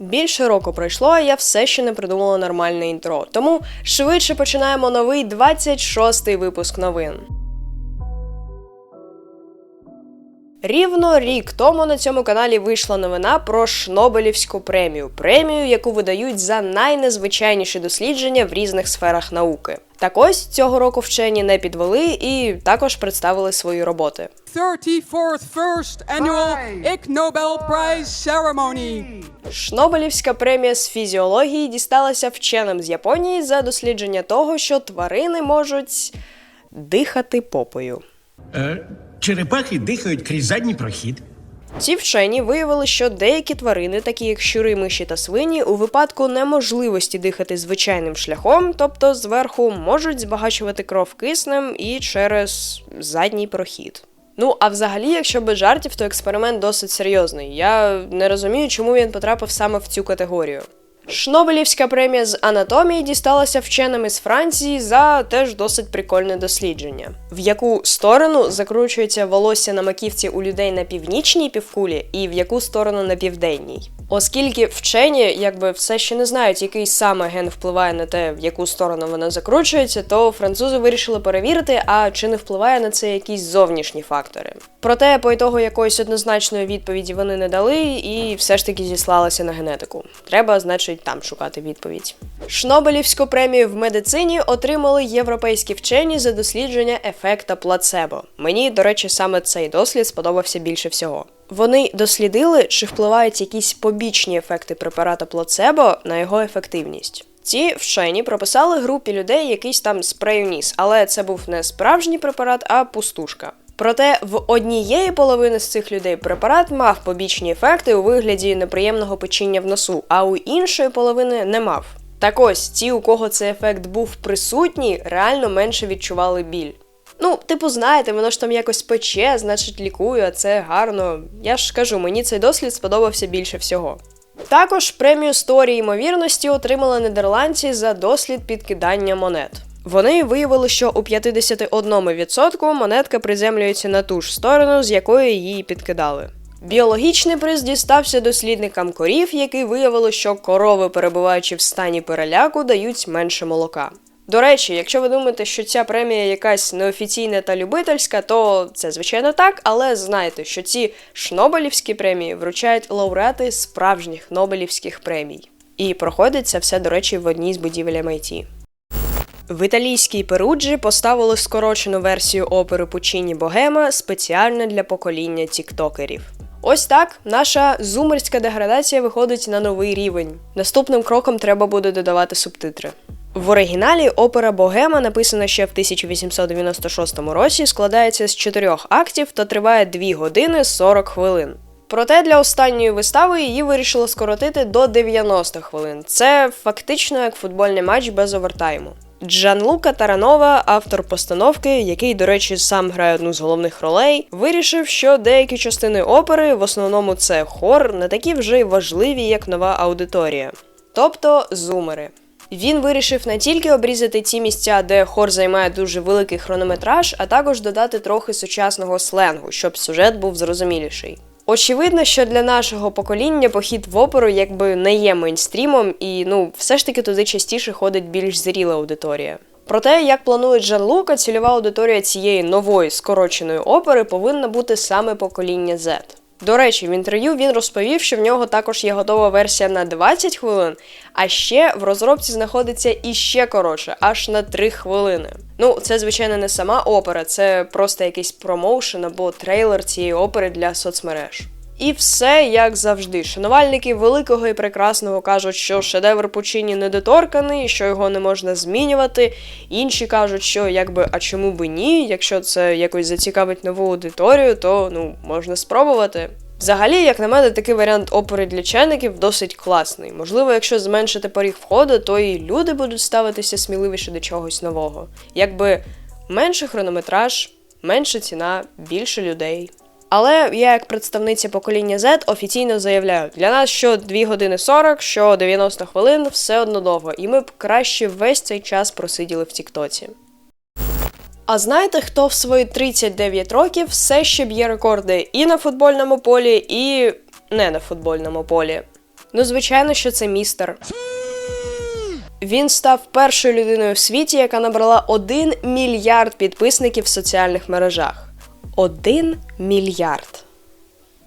Більше року пройшло, а я все ще не придумала нормальне інтро. Тому швидше починаємо новий 26-й випуск новин. Рівно рік тому на цьому каналі вийшла новина про Шнобелівську премію, премію, яку видають за найнезвичайніші дослідження в різних сферах науки. Так ось цього року вчені не підвели і також представили свої роботи. 34th First Annual Ig Nobel Prize Ceremony. Шнобелівська премія з фізіології дісталася вченим з Японії за дослідження того, що тварини можуть дихати попою. Е, черепахи дихають крізь задній прохід. Ці вчені виявили, що деякі тварини, такі як щури, миші та свині, у випадку неможливості дихати звичайним шляхом, тобто зверху, можуть збагачувати кров киснем і через задній прохід. Ну, а взагалі, якщо без жартів, то експеримент досить серйозний. Я не розумію, чому він потрапив саме в цю категорію. Шнобелівська премія з анатомії дісталася вченим із Франції за теж досить прикольне дослідження, в яку сторону закручується волосся на маківці у людей на північній півкулі, і в яку сторону на південній. Оскільки вчені якби все ще не знають, який саме ген впливає на те, в яку сторону вона закручується, то французи вирішили перевірити, а чи не впливає на це якісь зовнішні фактори. Проте по ітогу якоїсь однозначної відповіді вони не дали і все ж таки зіслалися на генетику. Треба, значить, там шукати відповідь. Шнобелівську премію в медицині отримали європейські вчені за дослідження ефекта плацебо. Мені, до речі, саме цей дослід сподобався більше всього. Вони дослідили, чи впливають якісь побічні ефекти препарата плацебо на його ефективність. Ці вчені прописали групі людей якийсь там спреюніс, але це був не справжній препарат, а пустушка. Проте в однієї половини з цих людей препарат мав побічні ефекти у вигляді неприємного печіння в носу, а у іншої половини не мав. Так ось ті, у кого цей ефект був присутній, реально менше відчували біль. Ну, типу, знаєте, воно ж там якось пече, значить лікує, а це гарно. Я ж кажу, мені цей дослід сподобався більше всього. Також премію з теорії ймовірності отримали нідерландці за дослід підкидання монет. Вони виявили, що у 51% монетка приземлюється на ту ж сторону, з якої її підкидали. Біологічний приз дістався дослідникам корів, які виявили, що корови, перебуваючи в стані переляку, дають менше молока. До речі, якщо ви думаєте, що ця премія якась неофіційна та любительська, то це звичайно так, але знайте, що ці шнобелівські премії вручають лауреати справжніх Нобелівських премій. І проходить це все, до речі, в одній з будівель MIT. В італійській Перуджі поставили скорочену версію опери Пучіні Богема спеціально для покоління тіктокерів. Ось так наша зумерська деградація виходить на новий рівень. Наступним кроком треба буде додавати субтитри. В оригіналі опера Богема, написана ще в 1896 році, складається з чотирьох актів та триває 2 години 40 хвилин. Проте для останньої вистави її вирішили скоротити до 90 хвилин. Це фактично як футбольний матч без овертайму. Джанлука Таранова, автор постановки, який, до речі, сам грає одну з головних ролей, вирішив, що деякі частини опери, в основному це хор, не такі вже й важливі, як нова аудиторія. Тобто зумери. Він вирішив не тільки обрізати ті місця, де хор займає дуже великий хронометраж, а також додати трохи сучасного сленгу, щоб сюжет був зрозуміліший. Очевидно, що для нашого покоління похід в оперу якби не є мейнстрімом, і ну все ж таки туди частіше ходить більш зріла аудиторія. Проте, як планує Джан Лука, цільова аудиторія цієї нової скороченої опери повинна бути саме покоління Z. До речі, в інтерв'ю він розповів, що в нього також є готова версія на 20 хвилин, а ще в розробці знаходиться іще коротше, аж на 3 хвилини. Ну, це, звичайно, не сама опера, це просто якийсь промоушен або трейлер цієї опери для соцмереж. І все як завжди. Шанувальники великого і прекрасного кажуть, що шедевр Пучині недоторканий, що його не можна змінювати. Інші кажуть, що якби а чому би ні, якщо це якось зацікавить нову аудиторію, то ну можна спробувати. Взагалі, як на мене, такий варіант опери для чайників досить класний. Можливо, якщо зменшити поріг входу, то і люди будуть ставитися сміливіше до чогось нового. Якби менше хронометраж, менша ціна, більше людей. Але я, як представниця покоління Z, офіційно заявляю, для нас що 2 години 40, що 90 хвилин все одно довго, і ми б краще весь цей час просиділи в Тіктоці. А знаєте, хто в свої 39 років все ще б'є рекорди і на футбольному полі, і не на футбольному полі? Ну, звичайно, що це містер. Він став першою людиною в світі, яка набрала 1 мільярд підписників в соціальних мережах. 1 мільярд.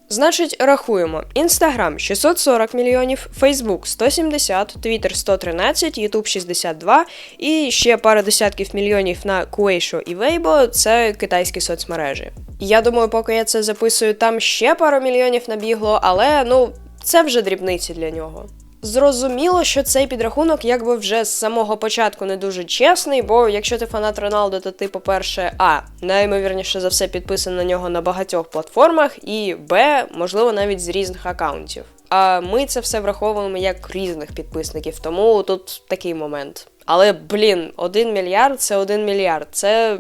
Значить, рахуємо: Інстаграм 640 мільйонів, Фейсбук 170, Твіттер 113, Ютуб 62 і ще пара десятків мільйонів на Kueisho і Weibo – це китайські соцмережі. Я думаю, поки я це записую, там ще пару мільйонів набігло, але ну це вже дрібниці для нього. Зрозуміло, що цей підрахунок якби вже з самого початку не дуже чесний, бо якщо ти фанат Роналду, то ти, по-перше, а найімовірніше за все підписаний на нього на багатьох платформах, і Б, можливо, навіть з різних акаунтів. А ми це все враховуємо як різних підписників, тому тут такий момент. Але блін, один мільярд це один мільярд, це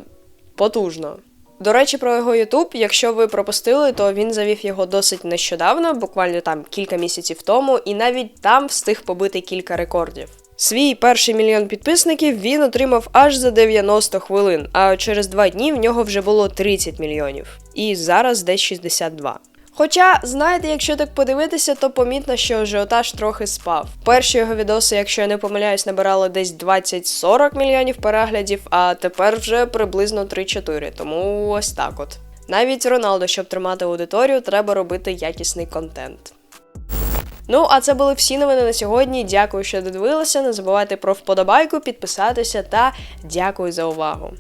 потужно. До речі, про його Ютуб, якщо ви пропустили, то він завів його досить нещодавно, буквально там кілька місяців тому, і навіть там встиг побити кілька рекордів. Свій перший мільйон підписників він отримав аж за 90 хвилин, а через два дні в нього вже було 30 мільйонів. І зараз десь 62. Хоча, знаєте, якщо так подивитися, то помітно, що ажіотаж трохи спав. Перші його відоси, якщо я не помиляюсь, набирали десь 20-40 мільйонів переглядів, а тепер вже приблизно 3-4, тому ось так от. Навіть Роналдо, щоб тримати аудиторію, треба робити якісний контент. Ну, а це були всі новини на сьогодні. Дякую, що додивилися. Не забувайте про вподобайку, підписатися та дякую за увагу.